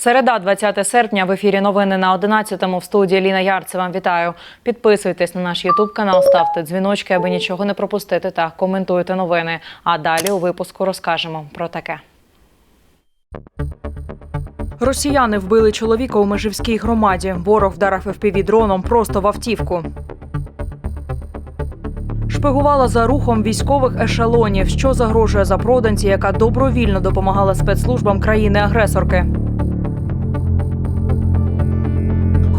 Середа, 20 серпня, в ефірі новини на 11-му в студії Ліна Ярцева. Вітаю. Підписуйтесь на наш Ютуб канал, ставте дзвіночки, аби нічого не пропустити, та коментуйте новини. А далі у випуску розкажемо про таке. Росіяни вбили чоловіка у Межівській громаді. Ворог вдарив fpv дроном просто в автівку. Шпигувала за рухом військових ешелонів, що загрожує запроданці, яка добровільно допомагала спецслужбам країни-агресорки.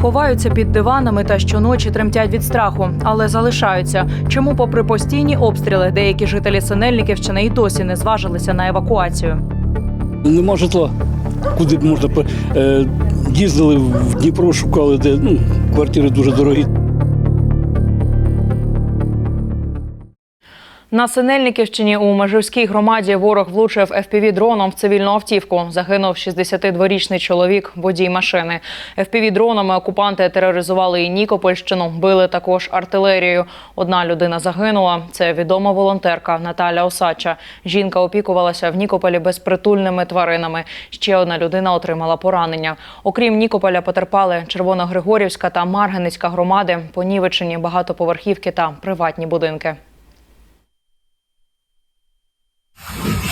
Ховаються під диванами та щоночі тремтять від страху, але залишаються. Чому, попри постійні обстріли, деякі жителі Синельниківщини і досі не зважилися на евакуацію? Нема житла. Куди б можна е, їздили в Дніпро, шукали, де ну, квартири дуже дорогі. На Синельниківщині у Межівській громаді ворог влучив fpv дроном в цивільну автівку. Загинув 62-річний чоловік, водій машини. fpv дронами окупанти тероризували і Нікопольщину, били також артилерією. Одна людина загинула. Це відома волонтерка Наталя Осадча. Жінка опікувалася в Нікополі безпритульними тваринами. Ще одна людина отримала поранення. Окрім Нікополя, потерпали Червоногригорівська та Марганицька громади, понівечені багатоповерхівки та приватні будинки. Thank you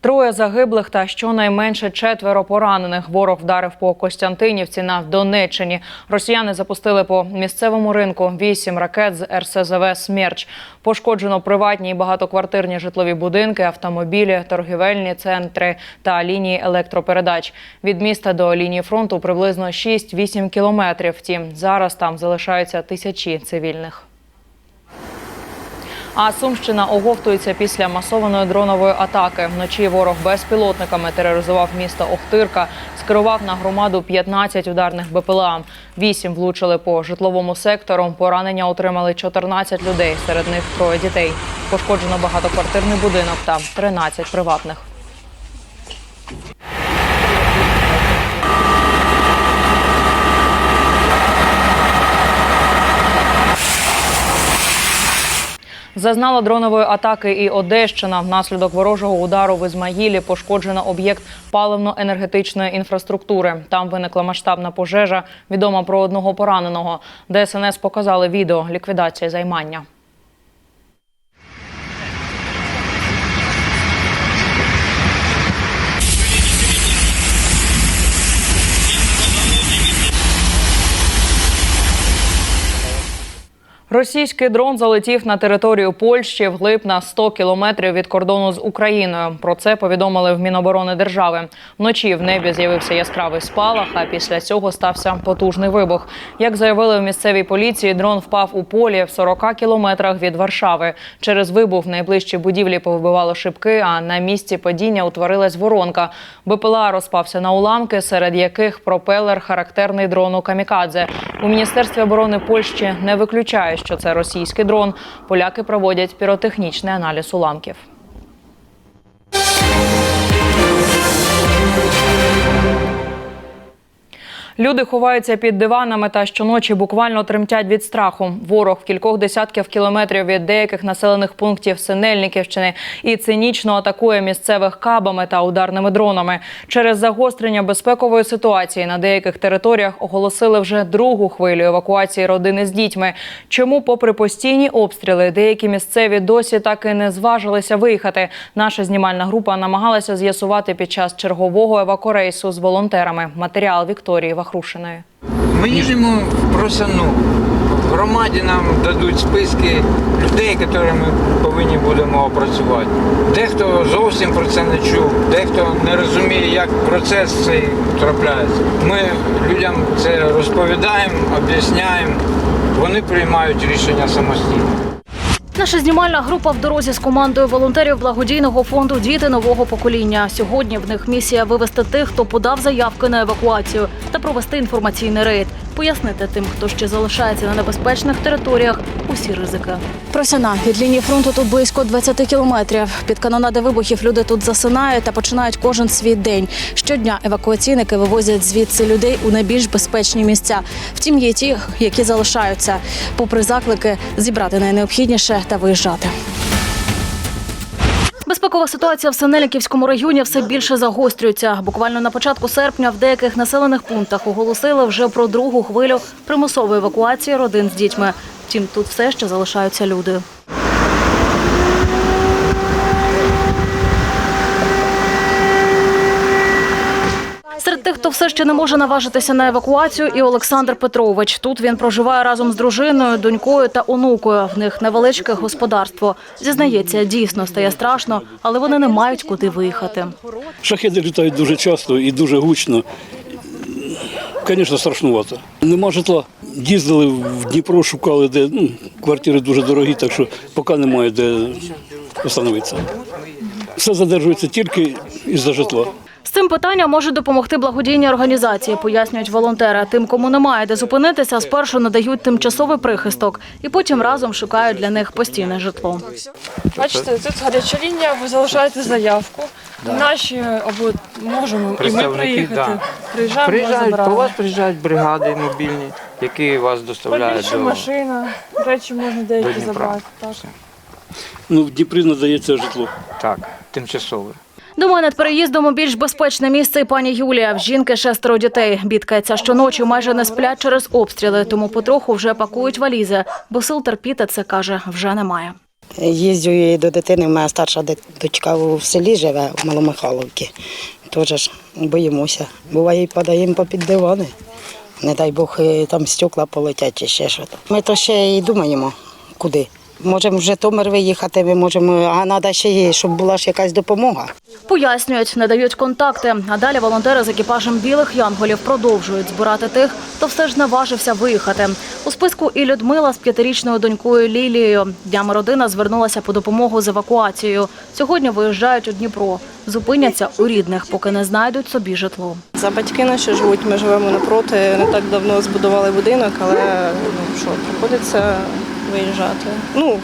Троє загиблих та щонайменше четверо поранених. Ворог вдарив по Костянтинівці на Донеччині. Росіяни запустили по місцевому ринку вісім ракет з РСЗВ «Смерч». Пошкоджено приватні і багатоквартирні житлові будинки, автомобілі, торгівельні центри та лінії електропередач. Від міста до лінії фронту приблизно 6-8 кілометрів. Втім, зараз там залишаються тисячі цивільних. А Сумщина оговтується після масованої дронової атаки. Вночі ворог безпілотниками тероризував місто Охтирка, скерував на громаду 15 ударних БПЛА. Вісім влучили по житловому сектору. Поранення отримали 14 людей. Серед них троє дітей. Пошкоджено багатоквартирний будинок та 13 приватних. Зазнала дронової атаки і Одещина. Внаслідок ворожого удару в Ізмаїлі пошкоджено об'єкт паливно-енергетичної інфраструктури. Там виникла масштабна пожежа. відома про одного пораненого. ДСНС показали відео ліквідації займання. Російський дрон залетів на територію Польщі вглиб на 100 кілометрів від кордону з Україною. Про це повідомили в Міноборони держави. Вночі в небі з'явився яскравий спалах, а після цього стався потужний вибух. Як заявили в місцевій поліції, дрон впав у полі в 40 кілометрах від Варшави. Через вибух найближчі будівлі повибивало шибки, а на місці падіння утворилась воронка. БПЛА розпався на уламки, серед яких пропелер характерний дрону Камікадзе. У міністерстві оборони Польщі не виключає, що це російський дрон. Поляки проводять піротехнічний аналіз уламків. Люди ховаються під диванами та щоночі буквально тремтять від страху. Ворог в кількох десятків кілометрів від деяких населених пунктів Синельниківщини і цинічно атакує місцевих кабами та ударними дронами. Через загострення безпекової ситуації на деяких територіях оголосили вже другу хвилю евакуації родини з дітьми. Чому, попри постійні обстріли, деякі місцеві досі так і не зважилися виїхати? Наша знімальна група намагалася з'ясувати під час чергового евакорейсу з волонтерами. Матеріал Вікторії Вахрушиної. Ми їдемо в Просану. В громаді нам дадуть списки людей, які ми повинні будемо опрацювати. Дехто зовсім про це не чув, дехто не розуміє, як процес цей трапляється. Ми людям це розповідаємо, об'ясняємо, вони приймають рішення самостійно. Наша знімальна група в дорозі з командою волонтерів благодійного фонду Діти нового покоління. Сьогодні в них місія вивести тих, хто подав заявки на евакуацію та провести інформаційний рейд. Пояснити тим, хто ще залишається на небезпечних територіях, усі ризики. Просяна від лінії фронту тут близько 20 кілометрів. Під канонади вибухів люди тут засинають та починають кожен свій день. Щодня евакуаційники вивозять звідси людей у найбільш безпечні місця. Втім, є ті, які залишаються, попри заклики зібрати найнеобхідніше та виїжджати. Безпекова ситуація в Синельниківському районі все більше загострюється. Буквально на початку серпня в деяких населених пунктах оголосили вже про другу хвилю примусової евакуації родин з дітьми. Втім, тут все ще залишаються люди. Серед тих, хто все ще не може наважитися на евакуацію, і Олександр Петрович. Тут він проживає разом з дружиною, донькою та онукою. В них невеличке господарство. Зізнається, дійсно стає страшно, але вони не мають куди виїхати. Шахеди літають дуже часто і дуже гучно. Звісно, страшнувато. Нема житла. Їздили в Дніпро, шукали, де ну, квартири дуже дорогі, так що поки немає де остановитися. Все задержується тільки із-за житла. З цим питанням можуть допомогти благодійні організації, пояснюють волонтери. Тим, кому немає де зупинитися, спершу надають тимчасовий прихисток і потім разом шукають для них постійне житло. Бачите, тут гаряча лінія, ви залишаєте заявку. Наші або можемо і ми приїхати. да. Приїжджаємо, Приїжджають, по вас приїжджають бригади мобільні, які вас доставляють Побільше до... машина, речі можна деякі забрати. Так. Ну, в Дніпрі надається житло. Так, тимчасове. Думаю, над переїздом у більш безпечне місце і пані Юлія. В жінки шестеро дітей. Бідкається щоночі майже не сплять через обстріли, тому потроху вже пакують валізи, бо сил терпіти це каже вже немає. Їздю і до дитини, моя старша дочка в селі живе, в Маломихайловці. Теж боїмося. Буває, падаємо попід дивани. Не дай Бог, там стекла полетять чи ще щось. Ми то ще й думаємо, куди. Можемо в Житомир виїхати, ми можемо, а треба ще, й, щоб була ж якась допомога. Пояснюють, надають контакти. А далі волонтери з екіпажем білих янголів продовжують збирати тих, хто все ж наважився виїхати. У списку і Людмила з п'ятирічною донькою Лілією. Днями родина звернулася по допомогу з евакуацією. Сьогодні виїжджають у Дніпро. Зупиняться у рідних, поки не знайдуть собі житло. За батьки наші живуть, ми живемо напроти. Не так давно збудували будинок, але ну що, приходиться виїжджати. Ну,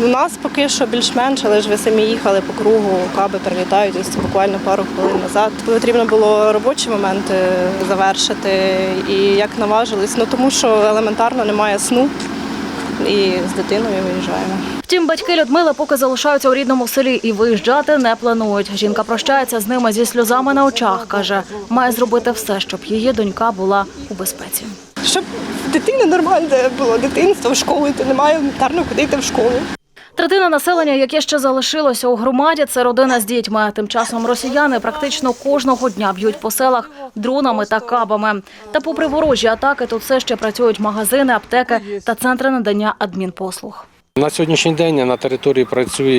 у нас поки що більш-менш, але ж ви самі їхали по кругу, каби прилітають ось буквально пару хвилин назад. Потрібно було робочі моменти завершити і як наважились, ну тому що елементарно немає сну. І з дитиною виїжджаємо. Втім, батьки Людмили поки залишаються у рідному селі і виїжджати не планують. Жінка прощається з ними зі сльозами на очах. каже, має зробити все, щоб її донька була у безпеці. Щоб в дитини нормальне було дитинство в школі, то немає елементарно куди йти в школу. Третина населення, яке ще залишилося у громаді, це родина з дітьми. Тим часом росіяни практично кожного дня б'ють по селах дронами та кабами. Та попри ворожі атаки, тут все ще працюють магазини, аптеки та центри надання адмінпослуг. На сьогоднішній день на території працює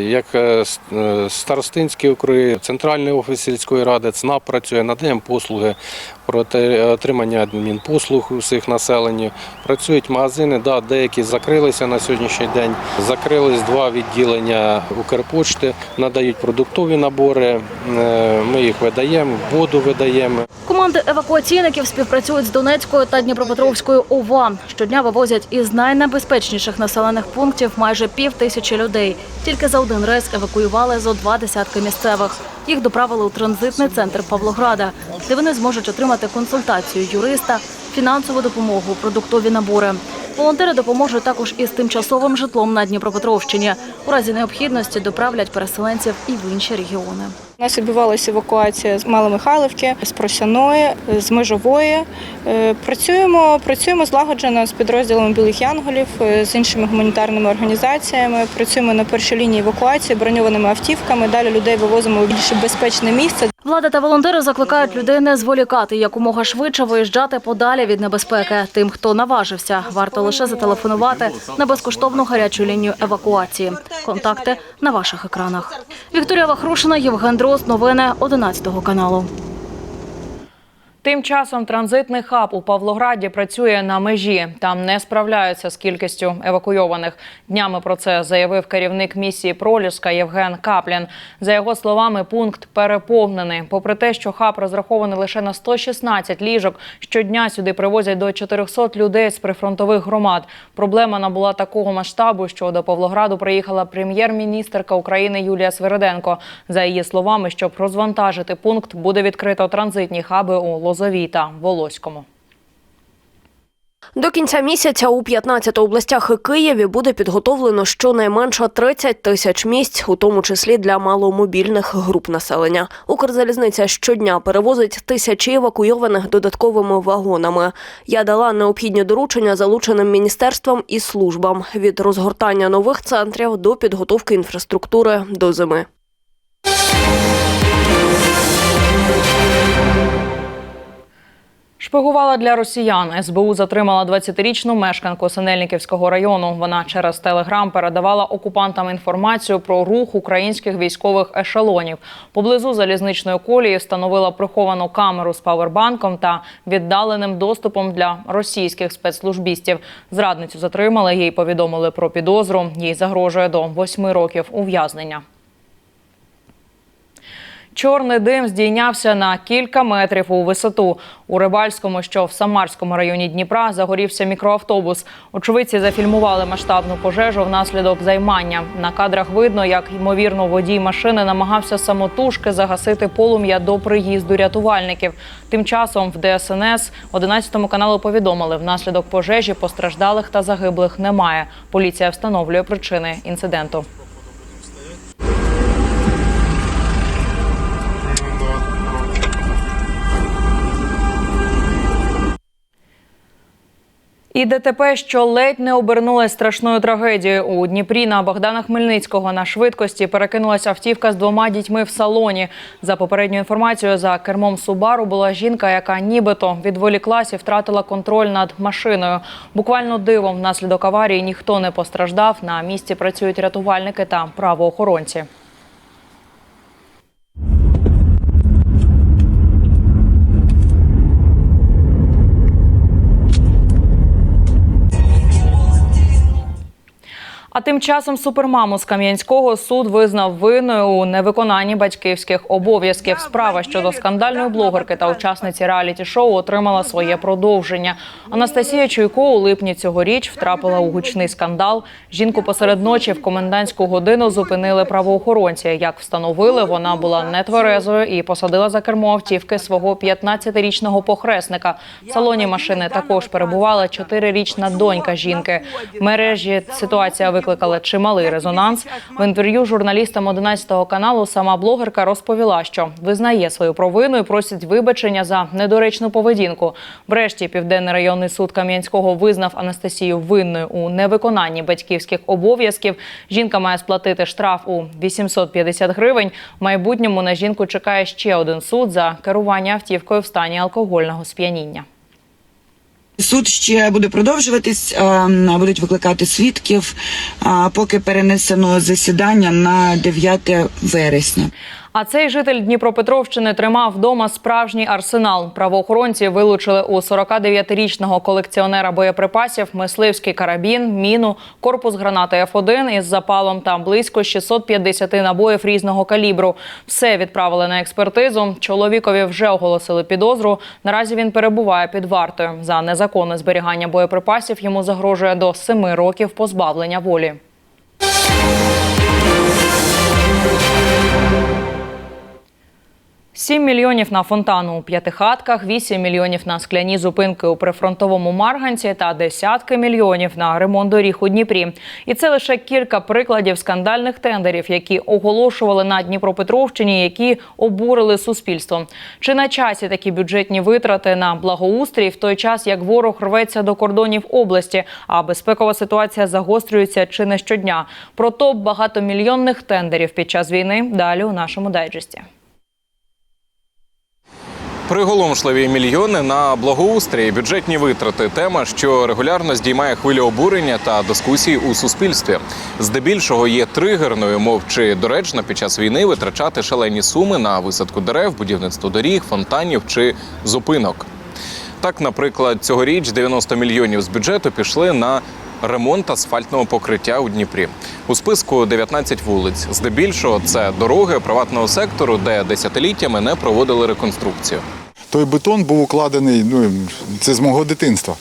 як е, е, старостинські округи, центральний офіс сільської ради, ЦНАП працює, надаємо послуги про отримання адмінпослуг усіх населенню. Працюють магазини, да, деякі закрилися на сьогоднішній день. Закрились два відділення Укрпошти, надають продуктові набори. е, Ми їх видаємо, воду видаємо. Команди евакуаційників співпрацюють з Донецькою та Дніпропетровською ОВА. Щодня вивозять із найнебезпечніших населених пунктів майже пів тисячі людей. Тільки за один рейс евакуювали зо два десятки місцевих. Їх доправили у транзитний центр Павлограда, де вони зможуть отримати консультацію юриста, фінансову допомогу, продуктові набори. Волонтери допоможуть також із тимчасовим житлом на Дніпропетровщині. У разі необхідності доправлять переселенців і в інші регіони. У нас відбувалася евакуація з Маломихайлівки, з Просяної, з Межової. Е, Працюємо, працюємо злагоджено з підрозділами Білих Янголів, е, з іншими гуманітарними організаціями. Працюємо на першій лінії евакуації броньованими автівками. Далі людей вивозимо в більш безпечне місце. Влада та волонтери закликають людей не зволікати якомога швидше виїжджати подалі від небезпеки. Тим, хто наважився, варто лише зателефонувати на безкоштовну гарячу лінію евакуації. Контакти на ваших екранах. Вікторія Вахрушина, Євген Дрозд. Новини 11 каналу. Тим часом транзитний хаб у Павлограді працює на межі. Там не справляються з кількістю евакуйованих. Днями про це заявив керівник місії Проліска Євген Каплін. За його словами, пункт переповнений. Попри те, що хаб розрахований лише на 116 ліжок, щодня сюди привозять до 400 людей з прифронтових громад. Проблема набула такого масштабу, що до Павлограду приїхала прем'єр-міністерка України Юлія Свириденко. За її словами, щоб розвантажити пункт, буде відкрито транзитні хаби у Лозовій Волоському. До кінця місяця у 15 областях і Києві буде підготовлено щонайменше 30 тисяч місць, у тому числі для маломобільних груп населення. Укрзалізниця щодня перевозить тисячі евакуйованих додатковими вагонами. Я дала необхідні доручення залученим міністерствам і службам від розгортання нових центрів до підготовки інфраструктури до зими. Шпигувала для росіян. СБУ затримала 20-річну мешканку Синельниківського району. Вона через телеграм передавала окупантам інформацію про рух українських військових ешелонів. Поблизу залізничної колії встановила приховану камеру з павербанком та віддаленим доступом для російських спецслужбістів. Зрадницю затримали. Їй повідомили про підозру. Їй загрожує до 8 років ув'язнення. Чорний дим здійнявся на кілька метрів у висоту. У Рибальському, що в Самарському районі Дніпра, загорівся мікроавтобус. Очевидці зафільмували масштабну пожежу внаслідок займання. На кадрах видно, як ймовірно водій машини намагався самотужки загасити полум'я до приїзду рятувальників. Тим часом в ДСНС 11 каналу повідомили, внаслідок пожежі постраждалих та загиблих немає. Поліція встановлює причини інциденту. І ДТП, що ледь не обернулась страшною трагедією у Дніпрі на Богдана Хмельницького на швидкості перекинулася автівка з двома дітьми в салоні. За попередньою інформацією, за кермом Субару була жінка, яка нібито відволіклась і втратила контроль над машиною. Буквально дивом внаслідок аварії ніхто не постраждав. На місці працюють рятувальники та правоохоронці. Тим часом супермаму з Кам'янського суд визнав винною у невиконанні батьківських обов'язків. Справа щодо скандальної блогерки та учасниці реаліті-шоу отримала своє продовження. Анастасія Чуйко у липні цьогоріч втрапила у гучний скандал. Жінку посеред ночі в комендантську годину зупинили правоохоронці. Як встановили, вона була нетверезою і посадила за кермо автівки свого 15-річного похресника. В салоні машини також перебувала 4-річна донька жінки. В мережі ситуація викликала чималий резонанс. В інтерв'ю журналістам 11 каналу сама блогерка розповіла, що визнає свою провину і просить вибачення за недоречну поведінку. Врешті південний районний суд Кам'янського визнав Анастасію винною у невиконанні батьківських обов'язків. Жінка має сплатити штраф у 850 гривень. В майбутньому на жінку чекає ще один суд за керування автівкою в стані алкогольного сп'яніння. Суд ще буде продовжуватись, будуть викликати свідків, поки перенесено засідання на 9 вересня. А цей житель Дніпропетровщини тримав вдома справжній арсенал. Правоохоронці вилучили у 49-річного колекціонера боєприпасів мисливський карабін, міну, корпус гранати Ф1 із запалом та близько 650 набоїв різного калібру. Все відправили на експертизу. Чоловікові вже оголосили підозру. Наразі він перебуває під вартою. За незаконне зберігання боєприпасів йому загрожує до 7 років позбавлення волі. Сім мільйонів на фонтану у п'ятихатках, 8 мільйонів на скляні зупинки у прифронтовому Марганці та десятки мільйонів на ремонт доріг у Дніпрі. І це лише кілька прикладів скандальних тендерів, які оголошували на Дніпропетровщині, які обурили суспільство. Чи на часі такі бюджетні витрати на благоустрій в той час, як ворог рветься до кордонів області, а безпекова ситуація загострюється чи не щодня? Про топ багатомільйонних тендерів під час війни далі у нашому дайджесті. Приголомшливі мільйони на благоустрій, бюджетні витрати. Тема, що регулярно здіймає хвилю обурення та дискусій у суспільстві. Здебільшого є тригерною, мов чи доречно під час війни витрачати шалені суми на висадку дерев, будівництво доріг, фонтанів чи зупинок. Так, наприклад, цьогоріч 90 мільйонів з бюджету пішли на ремонт асфальтного покриття у Дніпрі. У списку 19 вулиць. Здебільшого це дороги приватного сектору, де десятиліттями не проводили реконструкцію. Той бетон був укладений, ну це з мого дитинства.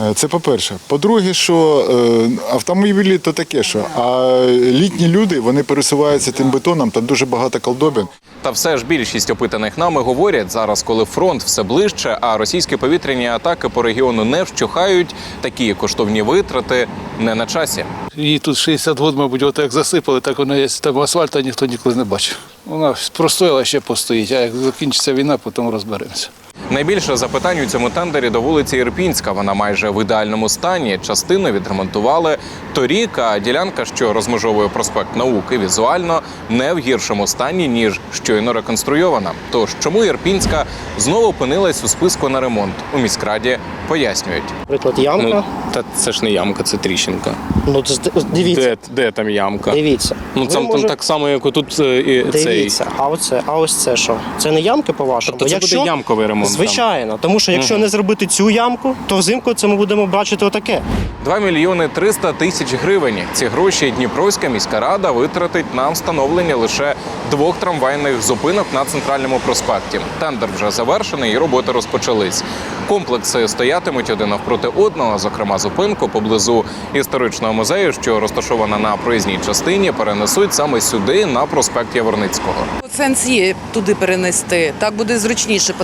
Е, Це по-перше. По-друге, що е, автомобілі то таке, що а літні люди вони пересуваються тим бетоном, там дуже багато колдобин. Та все ж більшість опитаних нами говорять зараз, коли фронт все ближче, а російські повітряні атаки по регіону не вщухають. Такі коштовні витрати не на часі. Її тут 60 років, мабуть, отак засипали, так вона є. Там асфальту ніхто ніколи не бачив. Вона простояла ще постоїть, а як закінчиться війна, потім розберемося. Найбільше запитань у цьому тендері до вулиці Ірпінська. Вона майже в ідеальному стані. Частину відремонтували торік, а ділянка, що розмежовує проспект науки, візуально не в гіршому стані ніж щойно реконструйована. Тож чому Ірпінська знову опинилась у списку на ремонт у міськраді? Пояснюють. Наприклад, ямка. Ну, та це ж не ямка, це тріщинка. Ну, це- дивіться, Де, де там ямка? дивіться. Ну там, може- там так само, як отут е, і цей. А оце, а ось це що? Це не ямки по-вашому? Тобто це буде ямковий ремонт. Там? Звичайно, тому що якщо не зробити цю ямку, то взимку це ми будемо бачити отаке. 2 мільйони 300 тисяч гривень. Ці гроші Дніпровська міська рада витратить на встановлення лише двох трамвайних зупинок на центральному проспекті. Тендер вже завершений і роботи розпочались. Комплекси стоятимуть один навпроти одного. Зокрема, зупинку поблизу історичного музею, що розташована на проїзній частині, перенесуть саме сюди на проспект Яворницького. Сенс є туди перенести. Так буде зручніше,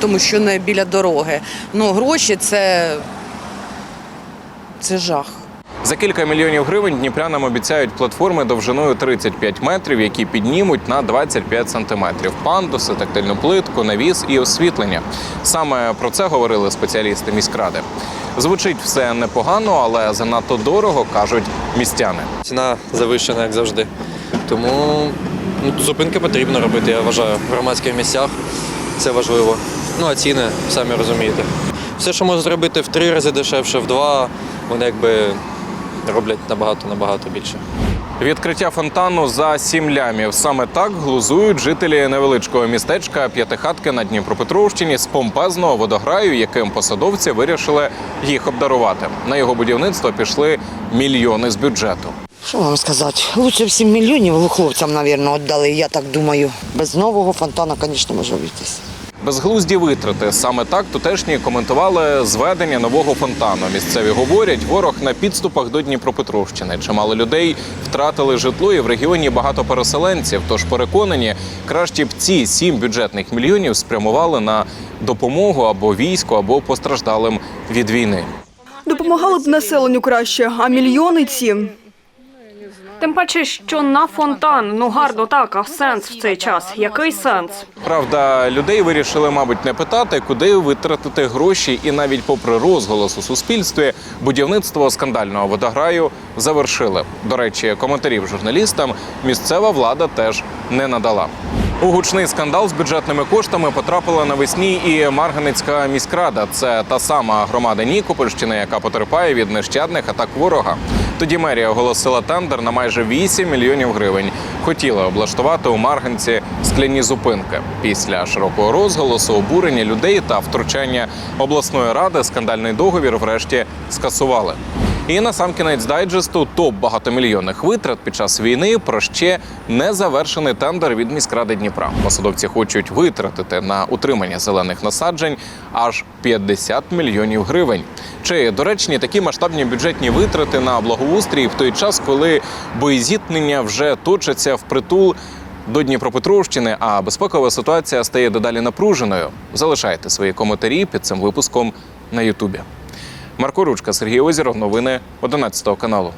тому- що не біля дороги. Ну, гроші це, це жах. За кілька мільйонів гривень дніпрянам обіцяють платформи довжиною 35 метрів, які піднімуть на 25 сантиметрів. Пандуси, тактильну плитку, навіс і освітлення. Саме про це говорили спеціалісти міськради. Звучить все непогано, але занадто дорого кажуть містяни. Ціна завищена, як завжди. Тому ну, зупинки потрібно робити, я вважаю, в громадських місцях. Це важливо. Ну а ціни, самі розумієте. Все, що можна зробити в три рази дешевше, в два, вони якби роблять набагато набагато більше. Відкриття фонтану за сім лямів. Саме так глузують жителі невеличкого містечка П'ятихатки на Дніпропетровщині з помпезного водограю, яким посадовці вирішили їх обдарувати. На його будівництво пішли мільйони з бюджету. Що вам сказати? Лучше б 7 мільйонів хлопцям, мабуть, віддали, я так думаю. Без нового фонтану, звісно, може обійтись. Безглузді витрати. Саме так тутешні коментували зведення нового фонтану. Місцеві говорять, ворог на підступах до Дніпропетровщини. Чимало людей втратили житло і в регіоні багато переселенців. Тож переконані, краще б ці сім бюджетних мільйонів спрямували на допомогу або війську, або постраждалим від війни. Допомагали б населенню краще, а мільйони ці. Тим паче, що на фонтан, ну гарно так, а сенс в цей час. Який сенс? Правда, людей вирішили, мабуть, не питати, куди витратити гроші, і навіть попри розголос у суспільстві, будівництво скандального водограю завершили. До речі, коментарів журналістам місцева влада теж не надала. У гучний скандал з бюджетними коштами потрапила навесні і Марганицька міськрада. Це та сама громада Нікопольщини, яка потерпає від нещадних атак ворога. Тоді мерія оголосила тендер на майже 8 мільйонів гривень. Хотіла облаштувати у Марганці скляні зупинки. Після широкого розголосу, обурення людей та втручання обласної ради скандальний договір врешті скасували. І на сам кінець дайджесту топ багатомільйонних витрат під час війни про ще не завершений тендер від міськради Дніпра. Посадовці хочуть витратити на утримання зелених насаджень аж 50 мільйонів гривень. Чи доречні такі масштабні бюджетні витрати на благоустрій в той час, коли боєзіткнення вже точаться впритул до Дніпропетровщини, а безпекова ситуація стає дедалі напруженою? Залишайте свої коментарі під цим випуском на Ютубі. Марко Ручка, Сергій Озіров, новини 11 каналу.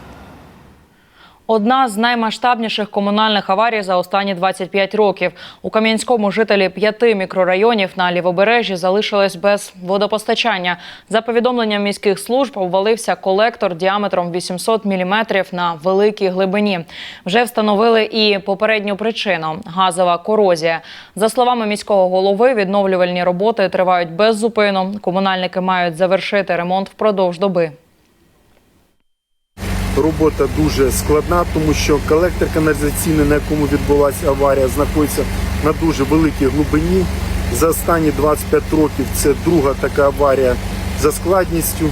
Одна з наймасштабніших комунальних аварій за останні 25 років. У Кам'янському жителі п'яти мікрорайонів на лівобережжі залишились без водопостачання. За повідомленням міських служб, обвалився колектор діаметром 800 мм на великій глибині. Вже встановили і попередню причину газова корозія. За словами міського голови, відновлювальні роботи тривають без зупину. Комунальники мають завершити ремонт впродовж доби. Робота дуже складна, тому що колектор каналізаційний, на якому відбулася аварія, знаходиться на дуже великій глибині. За останні 25 років це друга така аварія за складністю.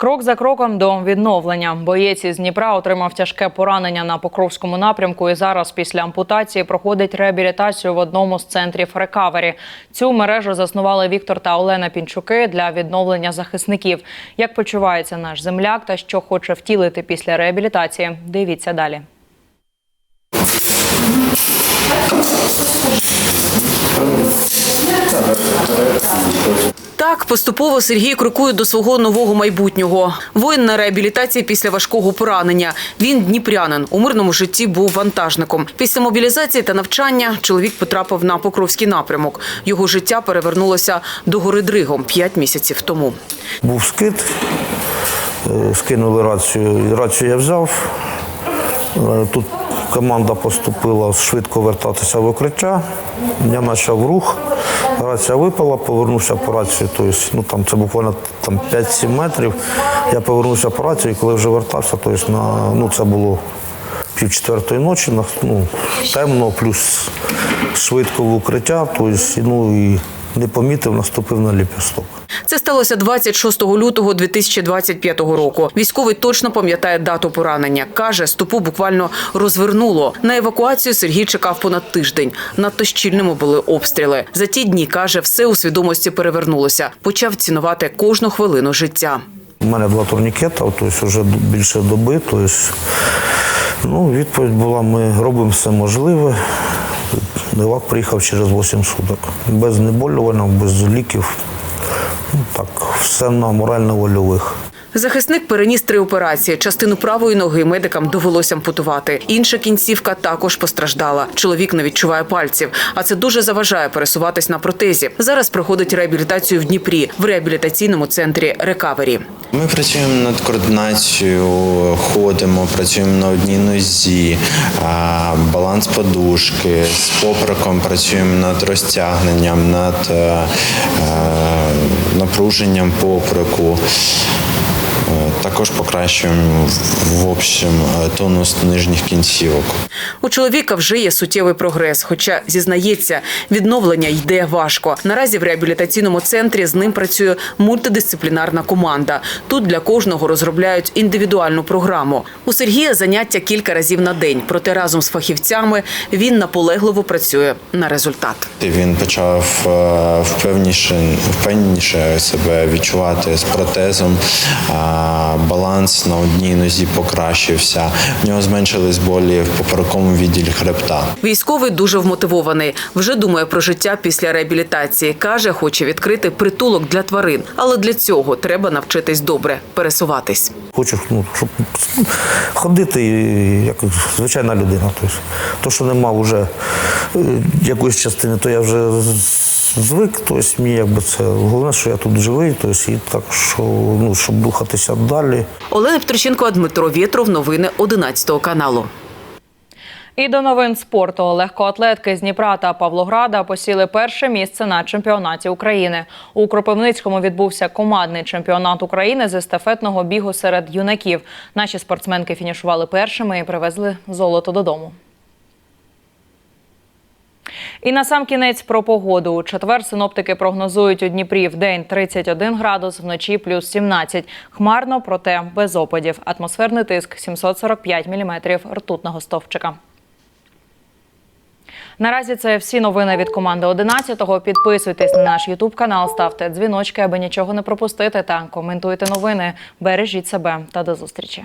Крок за кроком до відновлення. Боєць із Дніпра отримав тяжке поранення на Покровському напрямку і зараз після ампутації проходить реабілітацію в одному з центрів рекавері. Цю мережу заснували Віктор та Олена Пінчуки для відновлення захисників. Як почувається наш земляк та що хоче втілити після реабілітації? Дивіться далі. Так, поступово Сергій крокує до свого нового майбутнього. Воїн на реабілітації після важкого поранення. Він дніпрянин. У мирному житті був вантажником. Після мобілізації та навчання чоловік потрапив на Покровський напрямок. Його життя перевернулося до гори Дригом п'ять місяців тому. Був скид, е, скинули рацію. Рацію я взяв. Е, Тут команда поступила швидко вертатися в укриття. Я почав рух. Рація випала, повернувся по рацію. Тобто, ну, там, це буквально там, 5-7 метрів. Я повернувся по рацію, і коли вже вертався, тобто, на, ну, це було пів четвертої ночі, ну, темно, плюс швидко в укриття, тобто, ну, і не помітив, наступив на ліпісток. Це сталося 26 лютого 2025 року. Військовий точно пам'ятає дату поранення. Каже, стопу буквально розвернуло. На евакуацію Сергій чекав понад тиждень. Надто щільними були обстріли. За ті дні каже, все у свідомості перевернулося. Почав цінувати кожну хвилину життя. У мене два турнікета, тобто вже більше доби. Тобто, ну, відповідь була, ми робимо все можливе. Левак приїхав через 8 суток. Без знеболювального, без ліків. Ну, так, все на морально-вольових. Захисник переніс три операції. Частину правої ноги медикам довелося ампутувати. Інша кінцівка також постраждала. Чоловік не відчуває пальців, а це дуже заважає пересуватись на протезі. Зараз проходить реабілітацію в Дніпрі в реабілітаційному центрі Рекавері. Ми працюємо над координацією, ходимо, працюємо на одній нозі, баланс подушки, з поприком працюємо над розтягненням, над е, е, напруженням поприку. Е, Також покращуємо в- общем е, тонус нижніх кінцівок. У чоловіка вже є суттєвий прогрес, хоча зізнається, відновлення йде важко. Наразі в реабілітаційному центрі з ним працює мультидисциплінарна команда. Тут для кожного розробляють індивідуальну програму. У Сергія заняття кілька разів на день, проте разом з фахівцями він наполегливо працює на результат. Він почав е, впевніше, себе відчувати з протезом. Баланс на одній нозі покращився. В нього зменшились болі в поперековому відділі хребта. Військовий дуже вмотивований. Вже думає про життя після реабілітації. Каже, хоче відкрити притулок для тварин, але для цього треба навчитись добре пересуватись. Хочу, ну, щоб ходити як звичайна людина. Тобто, то, що нема вже е, якоїсь частини, то я вже звик. Тобто, мені якби це головне, що я тут живий, тобто, і так, що, ну, щоб рухатися далі. Олена Петриченко, Дмитро Вєтров. Новини 11 каналу. І до новин спорту легкоатлетки з Дніпра та Павлограда посіли перше місце на чемпіонаті України. У Кропивницькому відбувся командний чемпіонат України з естафетного бігу серед юнаків. Наші спортсменки фінішували першими і привезли золото додому. І на сам кінець про погоду. У четвер синоптики прогнозують у Дніпрі в день 31 градус, вночі плюс 17. Хмарно, проте без опадів. Атмосферний тиск 745 міліметрів ртутного стовпчика. Наразі це всі новини від команди 11-го. Підписуйтесь на наш Ютуб канал, ставте дзвіночки, аби нічого не пропустити, та коментуйте новини. Бережіть себе та до зустрічі.